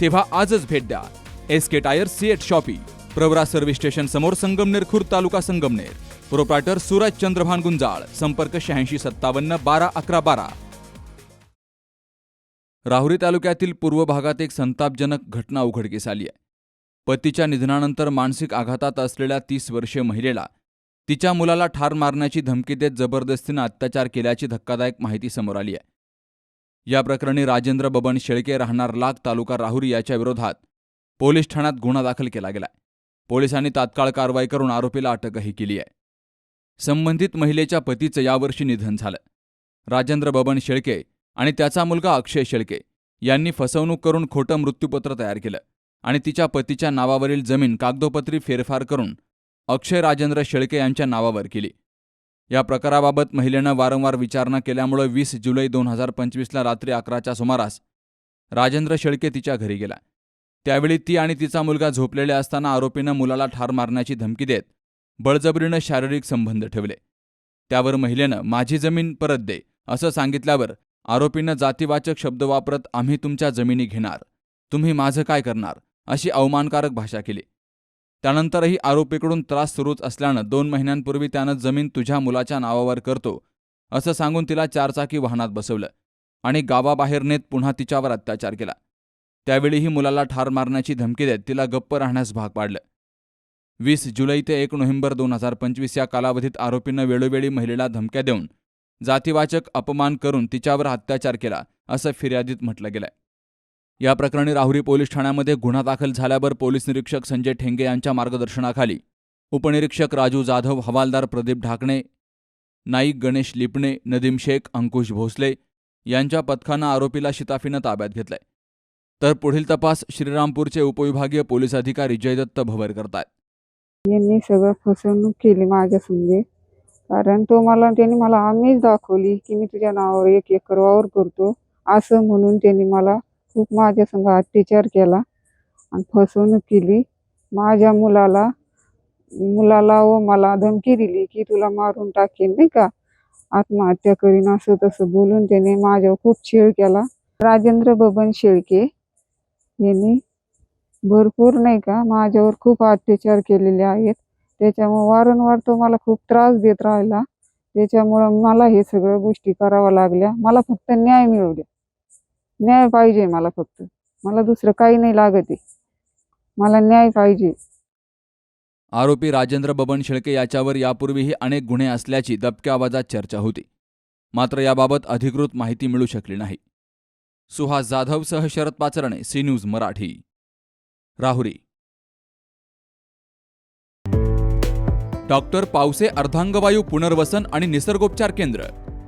तेव्हा आजच भेट द्या. S K tyre CEAT shoppe Pravara service station समोर संगमनेर खुर्द तालुका संगमनेर. प्रोप्रायटर सूरज चंद्रभान गुंजाळ संपर्क शहाऐंशी सत्तावन्न बारा अकरा बारा. राहुरी तालुक्यातील पूर्व भागात एक संतापजनक घटना उघडकीस आली आहे. पतीच्या निधनानंतर मानसिक आघातात असलेल्या तीस वर्षीय महिलेला तिच्या मुलाला ठार मारण्याची धमकी देत जबरदस्तीनं अत्याचार केल्याची धक्कादायक माहिती समोर आली आहे. या प्रकरणी राजेंद्र बबन शेळके राहणार लाख तालुका राहुरी याच्या विरोधात पोलीस ठाण्यात गुन्हा दाखल केला गेलाय. पोलिसांनी तात्काळ कारवाई करून आरोपीला अटकही केली आहे. संबंधित महिलेच्या पतीचं यावर्षी निधन झालं. राजेंद्र बबन शेळके आणि त्याचा मुलगा अक्षय शेळके यांनी फसवणूक करून खोटं मृत्यूपत्र तयार केलं आणि तिच्या पतीच्या नावावरील जमीन कागदोपत्री फेरफार करून अक्षय राजेंद्र शेळके यांच्या नावावर केली. या प्रकाराबाबत महिलेनं वारंवार विचारणा केल्यामुळे वीस जुलै दोन हजार पंचवीसला रात्री अकराच्या सुमारास राजेंद्र शेळके तिच्या घरी गेला. त्यावेळी ती आणि तिचा मुलगा झोपलेले असताना आरोपीनं मुलाला ठार मारण्याची धमकी देत बळजबरीनं शारीरिक संबंध ठेवले. त्यावर महिलेनं माझी जमीन परत दे असं सांगितल्यावर आरोपीनं जातीवाचक शब्द वापरत आम्ही तुमच्या जमिनी घेणार. तुम्ही माझं काय करणार? अशी अवमानकारक भाषा केली. त्यानंतरही आरोपीकडून त्रास सुरूच असल्यानं दोन महिन्यांपूर्वी त्यानं जमीन तुझ्या मुलाच्या नावावर करतो असं सांगून तिला चारचाकी वाहनात बसवलं आणि गावाबाहेर नेत पुन्हा तिच्यावर अत्याचार केला. त्यावेळीही मुलाला ठार मारण्याची धमकी देत तिला गप्प राहण्यास भाग पाडलं. वीस जुलै ते एक नोव्हेंबर दोन हजार पंचवीस या कालावधीत आरोपीनं वेळोवेळी महिलेला धमक्या देऊन जातीवाचक अपमान करून तिच्यावर अत्याचार केला असं फिर्यादीत म्हटलं गेलंय. या प्रकरणी राहुरी पोलीस ठाण्यामध्ये गुन्हा दाखल झाल्यावर पोलीस निरीक्षक संजय ठेंगे यांच्या मार्गदर्शनाखाली उपनिरीक्षक राजू जाधव हवालदार प्रदीप ढाकणे नाईक गणेश लिपणे नदीम शेख अंकुश भोसले यांच्या पथकानं आरोपीला शिताफीनं ताब्यात घेतलंय. तर पुढील तपास श्रीरामपूरचे उपविभागीय पोलीस अधिकारी जयदत्त भवर करतायत. यांनी सगळं फसवणूक केली माझ्या समजे कारण तो मला त्यांनी मला आम्हीच दाखवली की मी तुझ्या नावावर एक एकर वावर करतो. असं म्हणून त्यांनी मला खूप माझ्या संग अत्याचार केला आणि फसवणूक केली. माझ्या मुलाला मुलाला व मला धमकी दिली की तुला मारून टाकेन नाही का? आत्महत्या करीन असं तसं बोलून त्याने माझ्यावर खूप छेळ केला. राजेंद्र बबन शेळके यांनी भरपूर नाही का माझ्यावर खूप अत्याचार केलेले आहेत. त्याच्यामुळं वारंवार तो मला खूप त्रास देत राहिला. त्याच्यामुळं मला हे सगळ्या गोष्टी कराव्या लागल्या. मला फक्त न्याय मिळू द्या. न्याय पाहिजे मला फक्त. मला दुसरं काही नाही लागत आहे. मला न्याय पाहिजे. आरोपी राजेंद्र बबन शेळके याच्यावर यापूर्वीही अनेक गुन्हे असल्याची दबक्या आवाजात चर्चा होती. मात्र याबाबत अधिकृत माहिती मिळू शकली नाही. Suhas जाधवसह Sharad Pacharane C news Marathi. Rahuri. Doctor Pawase अर्धांगवायू पुनर्वसन आणि निसर्गोपचार केंद्र.